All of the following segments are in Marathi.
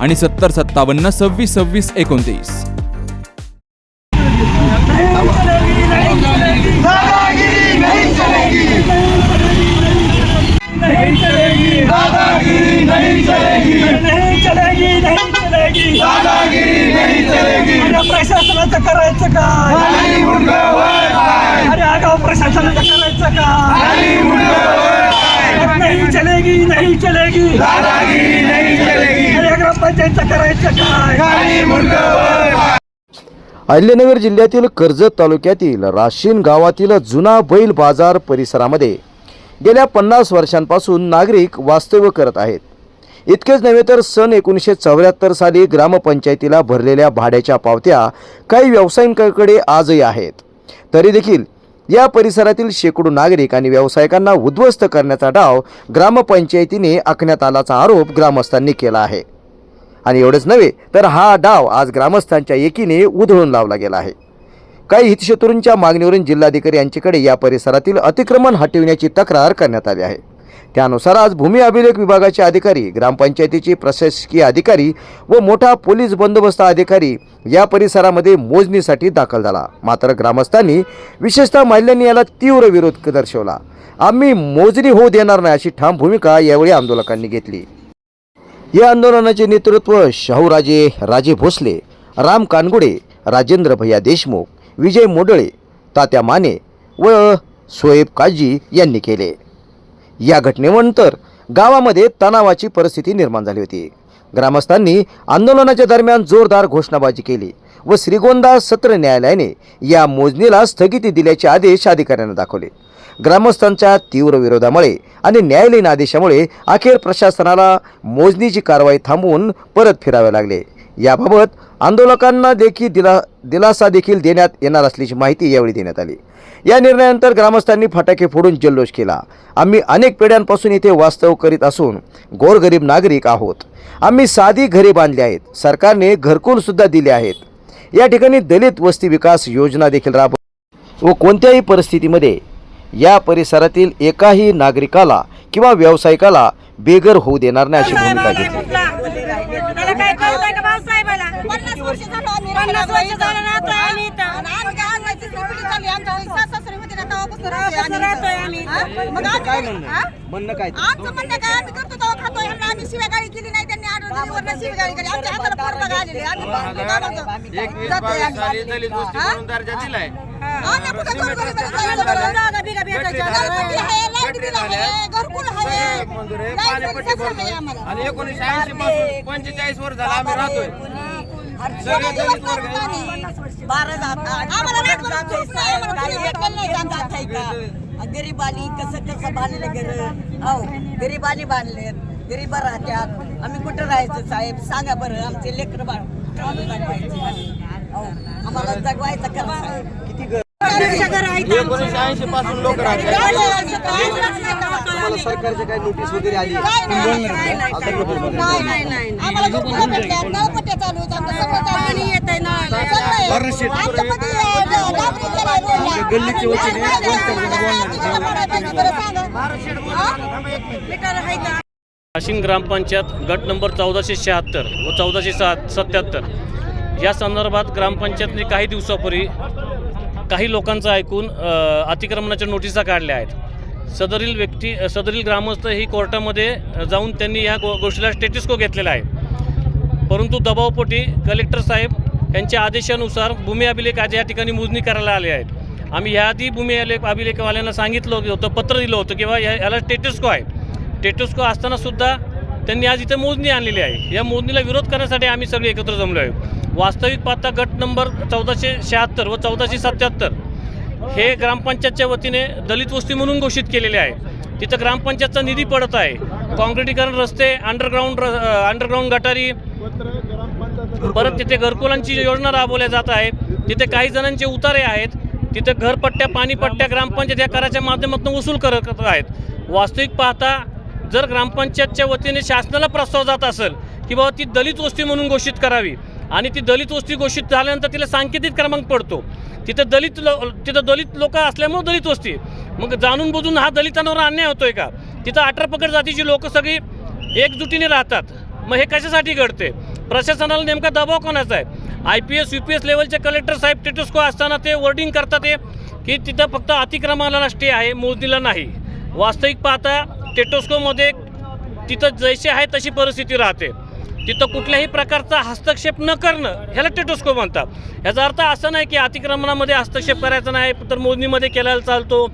आणि सत्तर सत्तावन्न सव्वीस सव्वीस एकोणतीस. चलेगी प्रशासनाचं करायचं काय अरे आगाव प्रशासनाचं करायचं काय नाही चलेगी नाही चलेगी दादागिरी नाही चलेगी. करायचं काय? अहिल्यानगर जिल्ह्यातील कर्जत तालुक्यातील राशीन गावातील जुना बैल बाजार परिसरामध्ये गेल्या पन्नास वर्षांपासून नागरिक वास्तव्य करत आहेत. इतकेच नव्हे तर सन एकोणीसशे चौऱ्याहत्तर साली ग्रामपंचायतीला भरलेल्या भाड्याच्या पावत्या काही व्यावसायिकांकडे आजही आहेत. तरी देखील या परिसरातील शेकडो नागरिक आणि व्यावसायिकांना उद्ध्वस्त करण्याचा डाव ग्रामपंचायतीने आखण्यात आल्याचा आरोप ग्रामस्थांनी केला आहे. आणि एवढंच नव्हे तर हा डाव आज ग्रामस्थांच्या एकीने उधळून लावला गेला आहे. काही हितशत्रूंच्या मागणीवरून जिल्हाधिकारी यांच्याकडे या परिसरातील अतिक्रमण हटविण्याची तक्रार करण्यात आली आहे. त्यानुसार आज भूमी अभिलेख विभागाचे अधिकारी ग्रामपंचायतीचे प्रशासकीय अधिकारी व मोठा पोलीस बंदोबस्त अधिकारी या परिसरामध्ये मोजणीसाठी दाखल झाला. मात्र ग्रामस्थांनी विशेषतः महिलांनी याला तीव्र विरोध दर्शवला. आम्ही मोजणी होऊ देणार नाही अशी ठाम भूमिका यावेळी आंदोलकांनी घेतली. या आंदोलनाचे नेतृत्व शाहूराजे राजे भोसले राम कानगुडे राजेंद्र भैया देशमुख विजय मोडळे तात्या माने व सोएब काजी यांनी केले. या घटनेनंतर गावामध्ये तणावाची परिस्थिती निर्माण झाली होती. ग्रामस्थांनी आंदोलनाच्या दरम्यान जोरदार घोषणाबाजी केली व श्रीगोंदा सत्र न्यायालयाने या मोजणीला स्थगिती दिल्याचे आदेश अधिकाऱ्यांना दाखवले. ग्रामस्थांच्या तीव्र विरोधामुळे आणि न्यायालयीन आदेशामुळे अखेर प्रशासनाला मोजणीची कारवाई थांबवून परत फिरावे लागले. याबाबत आंदोलकांना देखील दिला दिलासा देखील देण्यात येणार असल्याची माहिती यावेळी देण्यात आली. या निर्णयानंतर ग्रामस्थांनी फटाके फोडून जल्लोष केला. आम्ही अनेक पिढ्यांपासून इथे वास्तव करीत असून गोरगरीब नागरिक आहोत. आम्ही साधी घरे बांधली आहेत. सरकारने घरकुलसुद्धा दिले आहेत. या ठिकाणी दलित वस्ती विकास योजना देखील राबव व कोणत्याही परिस्थितीमध्ये या परिसरातील एकाही नागरिकाला किंवा व्यावसायिकाला बेघर होऊ देणार नाही अशी भूमिका घेतली. आणि हा? हा? हा? एकोणीसशे ऐंशी पासून पंचेचाळीस वर्ष झाला. आम्ही राहतोय. गरीबानी कसं कसं बांधलं घर? हो गरीबानी बांधले गरीब राहत्यात. आम्ही कुठं राहायचं साहेब? सांगा बरं. आमचे लेकर बाळ. हो आम्हाला जगवायचं करा साहेब? एकोणीसशे ऐंशी पासून लोक राहतात सरकारची काही नोटीस वगैरे आली. हा? का? वाशिम ग्रामपंचायत गट नंबर चौदाशे शहात्तर व चौदाशे सात सत्याहत्तर. या संदर्भात ग्रामपंचायतने काही दिवसापूर्वी काही लोकांचं ऐकून अतिक्रमणाच्या नोटिसा काढल्या आहेत. सदरील व्यक्ती सदरील ग्रामस्थ ही कोर्टामध्ये जाऊन त्यांनी या गो गोष्टीला स्टेटिस्को घेतलेला आहे. परंतु दबावपोटी कलेक्टर साहेब यांच्या आदेशानुसार भूमी अभिलेख आज या ठिकाणी मोजणी करायला आले आहेत. आम्ही याआधी भूमी अभिलेख अभिलेखवाल्यांना सांगितलं होतं पत्र दिलं होतं किंवा या याला स्टेटस्को आहे. स्टेटस्को असतानासुद्धा त्यांनी आज इथं मोजणी आणलेली आहे. या मोजणीला विरोध करण्यासाठी आम्ही सगळे एकत्र जमलो आहे वास्तविक पाहता गट नंबर चौदाशे शहात्तर व चौदाशे सत्याहत्तर हे ग्रामपंचायतच्या वतीने दलित वस्ती म्हणून घोषित केलेले आहे. तिथं ग्रामपंचायतचा निधी पडत आहे. काँक्रिटीकरण रस्ते अंडरग्राऊंड अंडरग्राऊंड गटारी परत तिथे घरकुलांची योजना राबवल्या जात आहे तिथे काही जणांचे उतारे आहेत. तिथे घरपट्ट्या पाणीपट्ट्या ग्रामपंचायत या कराच्या माध्यमातून वसूल करत आहेत. वास्तविक पाहता जर ग्रामपंचायतच्या वतीने शासनाला प्रस्ताव जात असेल की बाबा ती दलित वस्ती म्हणून घोषित करावी आणि ती दलित वस्ती घोषित झाल्यानंतर तिला सांकेतिक क्रमांक पडतो. तिथं दलित लो तिथं दलित लोक असल्यामुळं दलित वस्ती. मग जाणून बुजून हा दलितांवर अन्याय होतोय का? तिथं अठरा पकड जातीची लोक सगळी एकजुटीने राहतात. मग हे कशासाठी घडते? प्रशासनाला नेमका दबाव कोणाचा आहे? I P S U P S लेवलचे कलेक्टर साहेब टेटस्को असताना ते वर्डिंग करतात ते की तिथं फक्त अतिक्रमणाला स्टे आहे मोजणीला नाही. वास्तविक पाहता टेटोस्कोमध्ये तिथं जैसे आहे तशी परिस्थिती राहते. तिथं कुठल्याही प्रकारचा हस्तक्षेप न करणं ह्याला टेटोस्को म्हणतात. याचा अर्थ असा नाही की अतिक्रमणामध्ये हस्तक्षेप करायचा नाही तर मोजणीमध्ये केल्याला चालतो.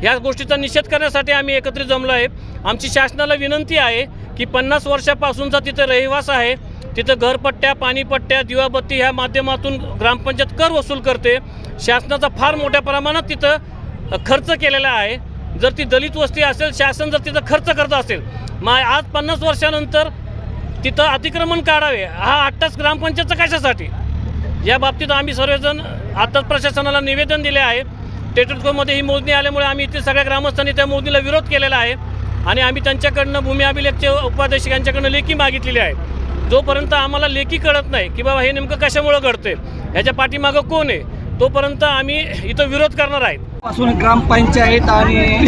ह्या गोष्टीचा निषेध करण्यासाठी आम्ही एकत्रित जमलो आहे. आमची शासनाला विनंती आहे की पन्नास वर्षापासूनचा तिथं रहिवास आहे. तिथं घरपट्ट्या पाणीपट्ट्या दिवाबत्ती ह्या माध्यमातून ग्रामपंचायत कर वसूल करते. शासनाचा फार मोठ्या प्रमाणात तिथं खर्च केलेला आहे. जर ती दलित वस्ती असेल शासन जर तिथं खर्च करत असेल मग आज पन्नास वर्षानंतर तिथं अतिक्रमण काढावे हा आत्ताच ग्रामपंचायतचा कशासाठी? या बाबतीत आम्ही सर्वजण आत्ताच प्रशासनाला निवेदन दिले आहे. टेटस्कोमध्ये ही मोजणी आल्यामुळे आम्ही इथे सगळ्या ग्रामस्थांनी त्या मोजणीला विरोध केलेला आहे. आणि आम्ही त्यांच्याकडनं भूमी अभिलेखचे उपाध्यक्ष यांच्याकडनं लेखी मागितलेली आहे. जोपर्यंत आम्हाला लेखी कळत नाही की बाबा हे नेमकं कशामुळं घडते ह्याच्या पाठीमागं कोण आहे तोपर्यंत आम्ही इथं विरोध करणार आहेत. पासून ग्रामपंचायत आणि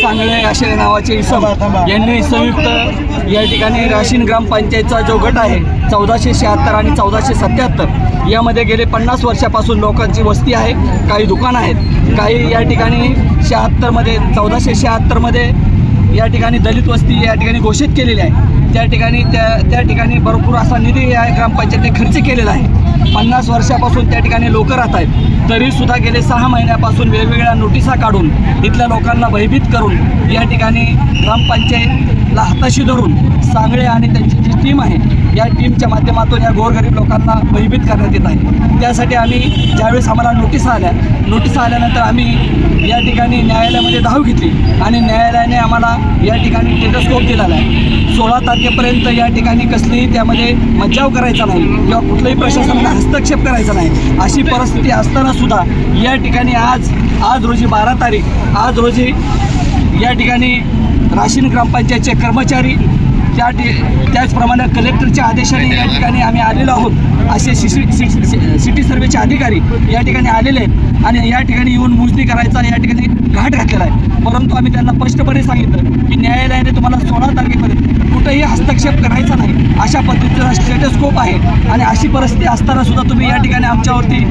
सांगणे अशा नावाचे इसम यांनी संयुक्त या ठिकाणी राशीन ग्रामपंचायतचा जो गट आहे चौदाशे शहात्तर आणि चौदाशे सत्याहत्तर यामध्ये गेले पन्नास वर्षापासून लोकांची वस्ती आहे काही दुकानं आहेत काही या ठिकाणी शहात्तरमध्ये चौदाशे शहात्तरमध्ये या ठिकाणी दलित वस्ती या ठिकाणी घोषित केलेली आहे. त्या ठिकाणी त्या त्या ठिकाणी भरपूर असा निधी या ग्रामपंचायतीने खर्च केलेला आहे. पन्नास वर्षापासून त्या ठिकाणी लोक राहत आहेत. तरीसुद्धा गेले सहा महिन्यापासून वेगवेगळ्या नोटिसा काढून इथल्या लोकांना भयभीत करून या ठिकाणी ग्रामपंचायत ला हाताशी धरून सांगळे आणि त्यांची जी टीम आहे या टीमच्या माध्यमातून या गोरगरीब लोकांना भयभीत करण्यात येत आहे. त्यासाठी आम्ही ज्यावेळेस आम्हाला नोटीस आल्या नोटीस आल्यानंतर आम्ही या ठिकाणी न्यायालयामध्ये धाव घेतली आणि न्यायालयाने आम्हाला या ठिकाणी टेटस्कोप दिलेला आहे. सोळा तारखेपर्यंत या ठिकाणी कसलीही त्यामध्ये मज्जाव करायचा नाही किंवा कुठल्याही प्रशासनाला हस्तक्षेप करायचा नाही. अशी परिस्थिती असताना सुद्धा या ठिकाणी आज आज रोजी बारा तारीख आज रोजी या ठिकाणी राशीन ग्रामपंचायतचे कर्मचारी त्या त्याचप्रमाणे कलेक्टरच्या आदेशाने या ठिकाणी आम्ही आलेलो आहोत. असे सिटी सिटी सर्वेचे अधिकारी या ठिकाणी आलेले आहेत आणि या ठिकाणी येऊन मोजणी करायचा या ठिकाणी घाट घातलेला आहे. परंतु आम्ही त्यांना स्पष्टपणे सांगितलं की न्यायालयाने तुम्हाला सोळा तारखेपर्यंत कुठेही हस्तक्षेप करायचा नाही. अशा पद्धतीचा स्टेटस्कोप आहे. आणि अशी परिस्थिती असताना सुद्धा तुम्ही या ठिकाणी आमच्यावरती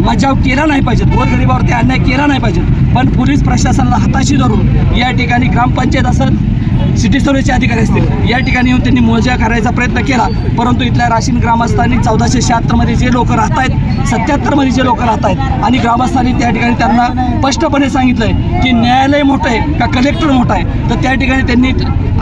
मजाव केला नाही पाहिजे. गोरगरिबावरती अन्याय केला नाही पाहिजे. पण पोलीस प्रशासनाला हाताशी धरून या ठिकाणी ग्रामपंचायत असेल सिटी सर्वेचे अधिकारी असतील या ठिकाणी येऊन त्यांनी मोजा करायचा प्रयत्न केला. परंतु इथल्या राशीन ग्रामस्थांनी चौदाशे शहात्तरमध्ये जे लोक राहत आहेत सत्याहत्तरमध्ये जे लोक राहत आहेत आणि ग्रामस्थांनी त्या ठिकाणी त्यांना स्पष्टपणे सांगितलं आहे की न्यायालय मोठं आहे का कलेक्टर मोठं आहे? तर त्या ठिकाणी त्यांनी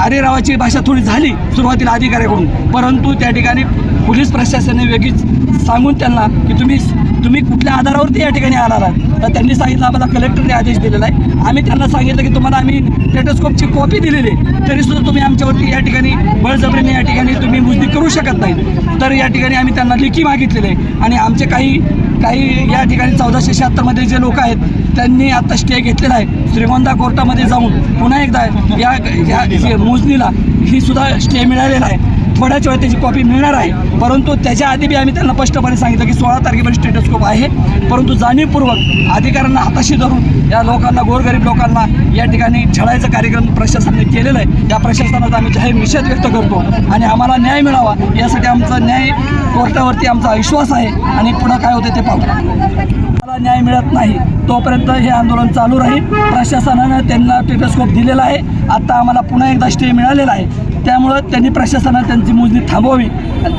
आरेरावाची भाषा थोडी झाली सुरुवातीला अधिकाऱ्याकडून. परंतु त्या ठिकाणी पोलीस प्रशासनाने वेगळीच सांगून त्यांना की तुम्ही तुम्ही कुठल्या आधारावरती या ठिकाणी आला आहात तर त्यांनी सांगितलं आम्हाला कलेक्टरने आदेश दिलेला आहे. आम्ही त्यांना सांगितलं की तुम्हाला आम्ही टेटोस्कोपची कॉपी दिलेली आहे. तरीसुद्धा तुम्ही आमच्यावरती या ठिकाणी बळजबरीने या ठिकाणी तुम्ही मोजणी करू शकत नाही. तर या ठिकाणी आम्ही त्यांना लेखी मागितलेले आहे. आणि आमचे काही काही या ठिकाणी चौदाशे शहात्तरमध्ये जे लोक आहेत त्यांनी आता स्टे घेतलेला आहे. श्रीगोंदा कोर्टामध्ये जाऊन पुन्हा एकदा या या जे मोजणीला ही सुद्धा स्टे मिळालेला आहे. थोड्याच वेळात त्याची कॉपी मिळणार आहे. परंतु त्याच्या आधी बी आम्ही त्यांना स्पष्टपणे सांगितलं की सोळा तारखेपर्यंत स्टेटस्कोप आहे. परंतु जाणीवपूर्वक अधिकाऱ्यांना हाताशी धरून या लोकांना गोरगरीब लोकांना या ठिकाणी छळायचा कार्यक्रम प्रशासनाने केलेला आहे. त्या प्रशासनाचा आम्ही जाहीर निषेध व्यक्त करतो आणि आम्हाला न्याय मिळावा यासाठी आमचा न्याय कोर्टावरती आमचा विश्वास आहे आणि पुढं काय होते ते पाहू. मला न्याय मिळत नाही. तोपर्यंत हे आंदोलन चालू राहील. प्रशासनानं त्यांना टेटस्कोप दिलेला आहे. आता आम्हाला पुन्हा एकदा स्टे मिळालेला आहे. त्यामुळं त्यांनी प्रशासनानं त्यांची मोजणी थांबवावी.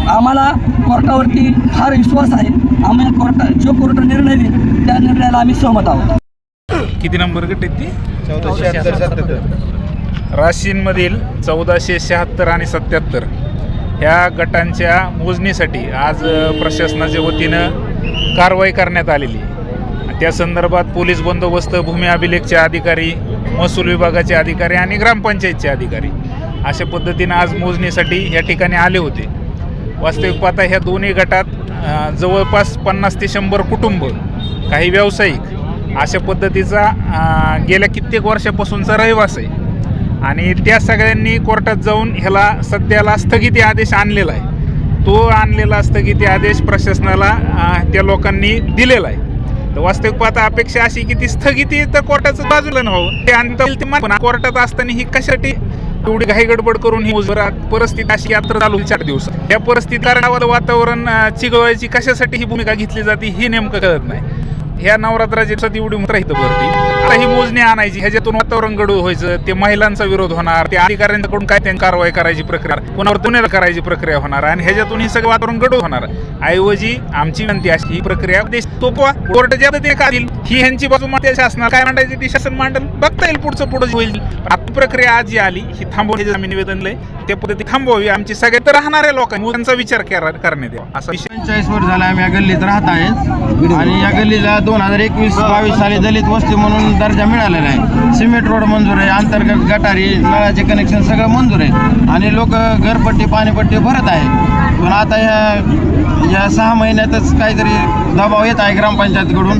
आम्हाला कोर्टावरती फार विश्वास आहे. आम्ही कोर्टा जो कोर्ट निर्णय देईल त्या निर्णयाला आम्ही सहमत आहोत. किती नंबर गट आहेत ती? राशींमधील चौदाशे शहात्तर आणि सत्याहत्तर ह्या गटांच्या मोजणीसाठी आज प्रशासनाच्या वतीनं कारवाई करण्यात आलेली त्या संदर्भात पोलीस बंदोबस्त भूमी अभिलेखचे अधिकारी महसूल विभागाचे अधिकारी आणि ग्रामपंचायतचे अधिकारी अशा पद्धतीनं आज मोजणीसाठी या ठिकाणी आले होते. वास्तविक पाहता ह्या दोन्ही गटात जवळपास पन्नास ते शंभर कुटुंब काही व्यावसायिक अशा पद्धतीचा गेल्या कित्येक वर्षापासूनचा रहिवास आहे. आणि त्या सगळ्यांनी कोर्टात जाऊन ह्याला सध्याला स्थगिती आदेश आणलेला आहे. तो आणलेला असतं की ते आदेश प्रशासनाला त्या लोकांनी दिलेला आहे. तर वास्तविक पाहता अपेक्षा अशी की ती स्थगिती तर कोर्टाचं बाजूला व्हावं ते अंत ते कोर्टात असताना ही कशासाठी? एवढी घाई गडबड करून ही परिस्थिती अशी यात्रा चालू चार दिवस या परिस्थितीत गावात वातावरण अ, चिघळवायची कशासाठी ही भूमिका घेतली जाते हे नेमकं कळत नाही. ह्या नवरात्राची सदी उडी मात्र इथं भरती. आता ही मोजणी आणायची ह्याच्यातून वातावरण गडू व्हायचं ते महिलांचा विरोध होणार ते अधिकाऱ्यांकडून काय त्यांनी कारवाई करायची प्रक्रिया कोणावर गुन्हे करायची प्रक्रिया होणार आणि ह्याच्यातून ही सगळं वातावरण गडू होणार. ऐवजी आमची विनंती अशी ही प्रक्रिया देश तोपवा कोर्ट ज्या ते काढील ही ह्यांची बाजू मांडते शासनाला. काय मांडायची ती शासन मांडल? बघता येईल पुढचं पुढं होईल. आता प्रक्रिया आज जी आली ही थांबवण्याचे आम्ही निवेदन लय त्या पद्धती थांबवावी. आमची सगळ्या तर राहणाऱ्या लोकांनी त्यांचा विचार करा- करण्यात यावा. असा विषय. पंचेचाळीस वर्ष झाला आम्ही या गल्लीत राहत आहे. आणि या गल्लीला दोन हजार एकवीस बावीस साली दलित वस्ती म्हणून दर्जा मिळालेला आहे. सिमेंट रोड मंजूर आहे अंतर्गत गटारी नळाचे कनेक्शन सगळं मंजूर आहे. आणि लोक घरपट्टी पाणीपट्टी भरत आहे. पण आता ह्या या सहा महिन्यातच काहीतरी दबाव येत आहे ग्रामपंचायतकडून.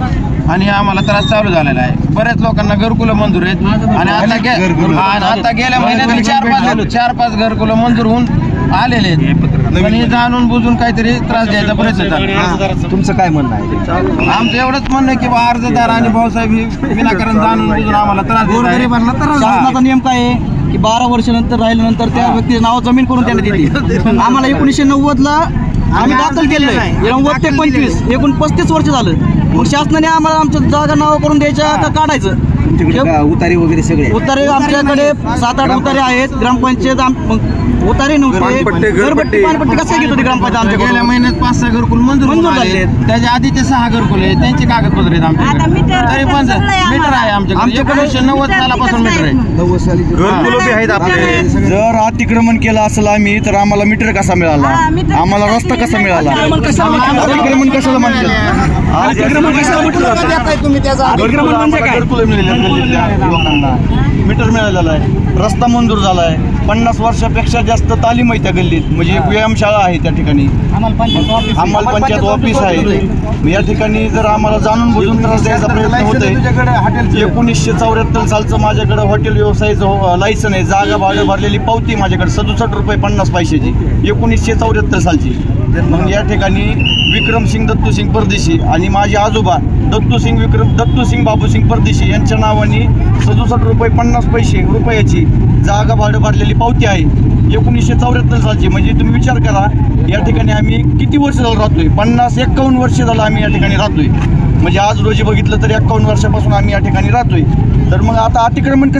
आणि आम्हाला त्रास चालू झालेला आहे. बऱ्याच लोकांना घरकुलं मंजूर आहेत. आणि आता गे- हा, आणि आता गेल्या महिन्यात चार पाच चार पाच घरकुलं मंजूर होऊन आलेले आहेत. पण हे जाणून बुजून काहीतरी त्रास द्यायचा प्रयत्न तुमचं काय म्हणणं आहे? आमचं एवढंच म्हणणं आहे की बा अर्जदार आणि भाऊसाहेब ही विनाकारण जाणून बुजून आम्हाला त्रास देत आहेत. शासनाचा नियम काय आहे? की बारा वर्षानंतर राहिल्यानंतर त्या व्यक्ती नाव जमीन करून त्यांना देते आम्हाला एकोणीसशे नव्वद ला आम्ही दाखल केलंय. नव्वद ते पंचवीस एकूण पस्तीस वर्ष झालं. मग शासनाने आम्हाला आमचं जागा नाव करून द्यायच्या का काढायचं. उतारी वगैरे सगळे. उतारे आमच्याकडे सात आठ उतारे आहेत. ग्रामपंचायत आम- उतारे नव्हते. घरपट्टी पाणपट्टी कसं घेत होती ग्रामपंचायत गेल्या आमच्याकडे महिन्यात पाच सहा घरकुल मंजूर मंजूर झाले. आले त्याच्या आधीचे सहा घरकुल आहे त्यांचे कागदपत्र आहेत आता आमच्याकडे मीटर तरी पण सगळं आहे मीटर आम्हाला. आहे आमच्याकडे. आमच्याकडे एकोणीसशे नव्वद मीटर सालापासून बिटच मीटर आहे. नाही. नव्वद साली घरकुलं बी आहेत आपले. जर अतिक्रमण केलं असेल आम्ही तर आम्हाला मीटर कसा मिळाला? हा, मीटर आम्हाला कसा रस्ता कसा मिळाला? अतिक्रमण कशाला म्हणतात? अतिक्रमण कशाला म्हणतात अतिक्रमण कशाला म्हटलं? जातं? तुम्ही त्याचा अतिक्रमण म्हणजे लोकांना मीटर मिळालेला आहे. रस्ता मंजूर झाला आहे पन्नास वर्षापेक्षा जास्त तालीम आहे त्या गल्लीत. म्हणजे एक व्यायामशाळा आहे त्या ठिकाणी. अंमल पंचायत ऑफिस आहे. या ठिकाणी जर आम्हाला जाणून बुजून त्रास द्यायचा प्रयत्न होतोय एकोणीसशे चौऱ्याहत्तर सालचं माझ्याकडे हॉटेल व्यवसायाचं लायसन आहे. जागा भाडं भरलेली पावती माझ्याकडे. सदुसष्ट रुपये पन्नास पैशाची. एकोणीसशे चौऱ्याहत्तर सालची. मग या ठिकाणी विक्रमसिंग दत्तूसिंग परदेशी आणि माझे आजोबा दत्तूसिंग विक्रम दत्तूसिंग बाबूसिंग परदेशी यांच्या नावाने सदुसष्ट रुपये पन्नास पैसे रुपयाची जागा भाडं भरलेली पावती आहे. एकोणीसशे चौऱ्याहत्तर सालची. म्हणजे तुम्ही विचार करा या ठिकाणी आम्ही किती वर्ष झालं राहतोय? पन्नास एक्कावन्न वर्ष झालं आम्ही या ठिकाणी राहतोय. म्हणजे आज रोजी बघितलं तर एक्कावन्न वर्षापासून आम्ही या ठिकाणी राहतोय. तर मग आता अतिक्रमण कसं